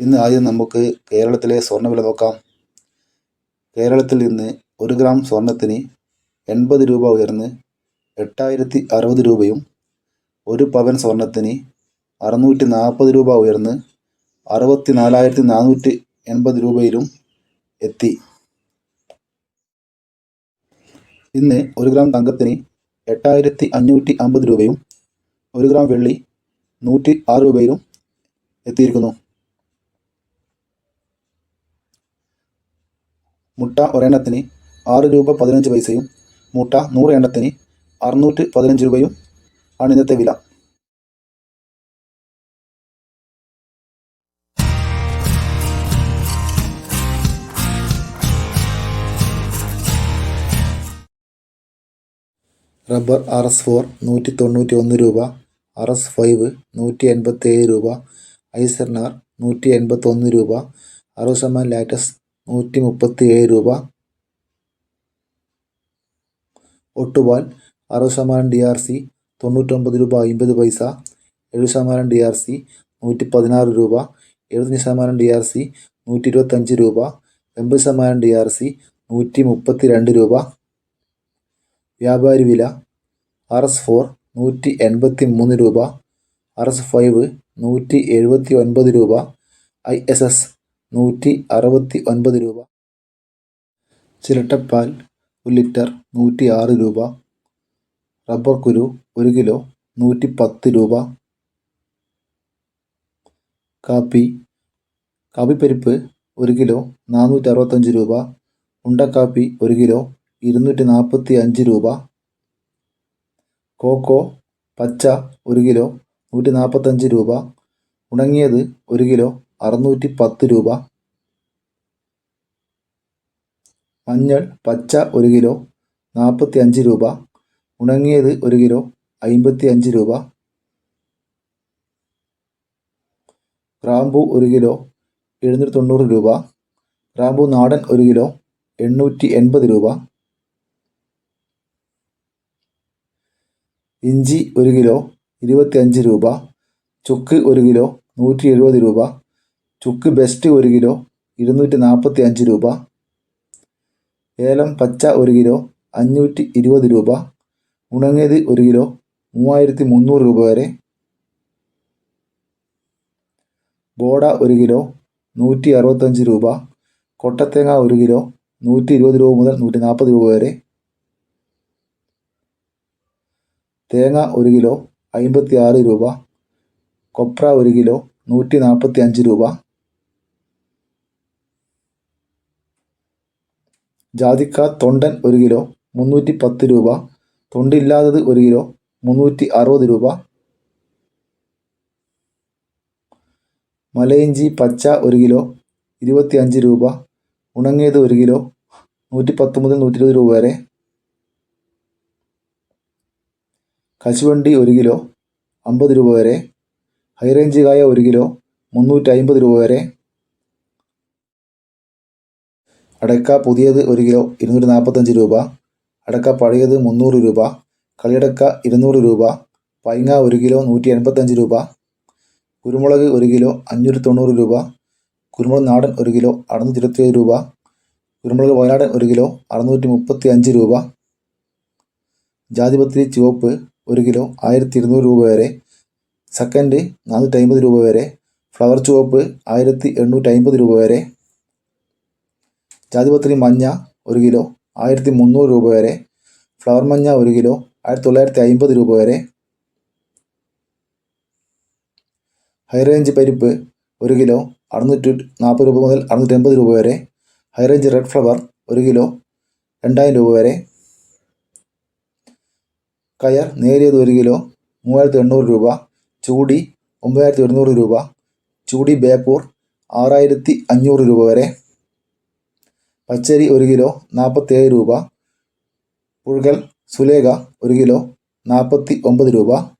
ഇന്ന് ആദ്യം നമുക്ക് കേരളത്തിലെ സ്വർണവില നോക്കാം. കേരളത്തിൽ ഇന്ന് ഒരു ഗ്രാം സ്വർണത്തിന് എൺപത് രൂപ ഉയർന്ന് എട്ടായിരത്തി അറുപത് രൂപയും ഒരു പവൻ സ്വർണത്തിന് അറുന്നൂറ്റി നാൽപ്പത് രൂപ ഉയർന്ന് അറുപത്തി നാലായിരത്തി നാനൂറ്റി എൺപത് രൂപയിലും എത്തി. ഇന്ന് ഒരു ഗ്രാം തങ്കത്തിന് എട്ടായിരത്തി അഞ്ഞൂറ്റി അമ്പത് രൂപയും ഒരു ഗ്രാം വെള്ളി നൂറ്റി ആറ് രൂപയിലും എത്തിയിരിക്കുന്നു. മുട്ട ഒരെണ്ണത്തിന് ആറ് രൂപ പതിനഞ്ച് പൈസയും മുട്ട നൂറ് എണ്ണത്തിന് അറുന്നൂറ്റി പതിനഞ്ച് രൂപയും ആണ് ഇന്നത്തെ വില. റബ്ബർ ആർ എസ് ഫോർ നൂറ്റി തൊണ്ണൂറ്റി ഒന്ന് രൂപ ആർ എസ് ഫൈവ് നൂറ്റി എൺപത്തി ഏഴ് രൂപ ഐസർനാർ നൂറ്റി എൺപത്തി ഒന്ന് രൂപ ശതമാനം ലാറ്റസ് നൂറ്റി മുപ്പത്തി ഏഴ് രൂപ. ഒട്ടുപാൽ അറുപത് ശതമാനം ഡി ആർ സി തൊണ്ണൂറ്റൊമ്പത് രൂപ അമ്പത് പൈസ. എഴുപത് ശതമാനം ഡി ആർ സി നൂറ്റി പതിനാറ് രൂപ. എഴുപത്തഞ്ച് ശതമാനം ഡി ആർ സി നൂറ്റി ഇരുപത്തഞ്ച് രൂപ. എൺപത് ശതമാനം ഡി ആർ സി നൂറ്റി മുപ്പത്തി രണ്ട് രൂപ. വ്യാപാരി വില ആർ എസ് ഫോർ നൂറ്റി എൺപത്തി മൂന്ന് രൂപ. ആർ എസ് ഫൈവ് നൂറ്റി എഴുപത്തി ഒൻപത് രൂപ. ഐ എസ് എസ് നൂറ്റി അറുപത്തി ഒൻപത് രൂപ. ചിരട്ടപ്പാൽ ഒരു ലിറ്റർ നൂറ്റി ആറ് രൂപ. റബ്ബർ കുരു ഒരു കിലോ നൂറ്റി പത്ത് രൂപ. കാപ്പി കാപ്പിപ്പരിപ്പ് ഒരു കിലോ നാനൂറ്റി അറുപത്തഞ്ച് രൂപ. ഉണ്ടക്കാപ്പി ഒരു കിലോ ഇരുന്നൂറ്റി നാൽപ്പത്തി അഞ്ച് രൂപ. കോക്കോ പച്ച ഒരു കിലോ നൂറ്റി നാൽപ്പത്തഞ്ച് രൂപ. ഉണങ്ങിയത് ഒരു കിലോ അറുന്നൂറ്റി പത്ത് രൂപ. മഞ്ഞൾ പച്ച ഒരു കിലോ നാൽപ്പത്തി അഞ്ച് രൂപ. ഉണങ്ങിയത് ഒരു കിലോ അമ്പത്തി അഞ്ച് രൂപ. ഗ്രാമ്പു ഒരു കിലോ എഴുന്നൂറ്റി തൊണ്ണൂറ് രൂപ. ഗ്രാമ്പു നാടൻ ഒരു കിലോ എണ്ണൂറ്റി എൺപത് രൂപ. ഇഞ്ചി ഒരു കിലോ ഇരുപത്തി അഞ്ച് രൂപ. ചുക്ക് ഒരു കിലോ നൂറ്റി എഴുപത് രൂപ. ചുക്ക് ബെസ്റ്റ് ഒരു കിലോ ഇരുന്നൂറ്റി നാൽപ്പത്തി അഞ്ച് രൂപ. ഏലം പച്ച ഒരു കിലോ അഞ്ഞൂറ്റി ഇരുപത് രൂപ. ഉണങ്ങിയത് ഒരു കിലോ മൂവായിരത്തി മുന്നൂറ് രൂപ വരെ. ബോഡ ഒരു കിലോ നൂറ്റി അറുപത്തഞ്ച് രൂപ. കൊട്ടത്തേങ്ങ ഒരു കിലോ നൂറ്റി ഇരുപത് രൂപ മുതൽ നൂറ്റി നാൽപ്പത് രൂപ വരെ. തേങ്ങ ഒരു കിലോ അമ്പത്തി ആറ് രൂപ. കൊപ്ര ഒരു കിലോ നൂറ്റി നാൽപ്പത്തി അഞ്ച് രൂപ. ജാതിക്ക തൊണ്ടൻ ഒരു കിലോ മുന്നൂറ്റി പത്ത് രൂപ. തൊണ്ടില്ലാത്തത് ഒരു കിലോ മുന്നൂറ്റി അറുപത് രൂപ. മലയിഞ്ചി പച്ച ഒരു കിലോ ഇരുപത്തി അഞ്ച് രൂപ. ഉണങ്ങിയത് ഒരു കിലോ നൂറ്റി പത്ത് മുതൽ നൂറ്റി ഇരുപത് രൂപ വരെ. കശുവണ്ടി ഒരു കിലോ അമ്പത് രൂപ വരെ. ഹൈറേഞ്ച് കായ ഒരു കിലോ മുന്നൂറ്റി അമ്പത് രൂപ വരെ. അടയ്ക്ക പുതിയത് ഒരു കിലോ ഇരുന്നൂറ്റി നാൽപ്പത്തഞ്ച് രൂപ അടക്ക പഴയത് മുന്നൂറ് രൂപ കളിയടക്ക ഇരുന്നൂറ് രൂപ പൈങ്ങ ഒരു കിലോ നൂറ്റി എൺപത്തഞ്ച് രൂപ കുരുമുളക് ഒരു കിലോ അഞ്ഞൂറ്റി തൊണ്ണൂറ് രൂപ കുരുമുളക് നാടൻ ഒരു കിലോ അറുന്നൂറ്റി ഇരുപത്തിയേഴ് രൂപ കുരുമുളക് വയനാടൻ ഒരു കിലോ അറുന്നൂറ്റി മുപ്പത്തി അഞ്ച് രൂപ ജാതിപത്രി ചുവപ്പ് ഒരു കിലോ ആയിരത്തി ഇരുന്നൂറ് രൂപ വരെ സെക്കൻഡ് നാനൂറ്റി അമ്പത് രൂപ വരെ ഫ്ലവർ ചുവപ്പ് ആയിരത്തി എണ്ണൂറ്റി അമ്പത് രൂപ വരെ ജാതിപത്രി മഞ്ഞ ഒരു കിലോ ആയിരത്തി മുന്നൂറ് രൂപ വരെ. ഫ്ലവർ മഞ്ഞ ഒരു കിലോ ആയിരത്തി തൊള്ളായിരത്തി അമ്പത് രൂപ വരെ. ഹൈറേഞ്ച് പരിപ്പ് ഒരു കിലോ അറുന്നൂറ്റി നാൽപ്പത് രൂപ മുതൽ അറുന്നൂറ്റി എൺപത് രൂപ വരെ. ഹൈറേഞ്ച് റെഡ് ഫ്ലവർ ഒരു കിലോ രണ്ടായിരം രൂപ വരെ. കയർ നേരിയത് ഒരു കിലോ മൂവായിരത്തി എണ്ണൂറ് രൂപ. ചൂടി ഒമ്പതിനായിരത്തി ഒരുന്നൂറ് രൂപ. ചൂടി ബേപ്പൂർ ആറായിരത്തി അഞ്ഞൂറ് രൂപ വരെ. പച്ചരി ഒരു കിലോ നാൽപ്പത്തേഴ് രൂപ. പുഴുകൽ സുലേഖ ഒരു കിലോ നാൽപ്പത്തി ഒമ്പത് രൂപ.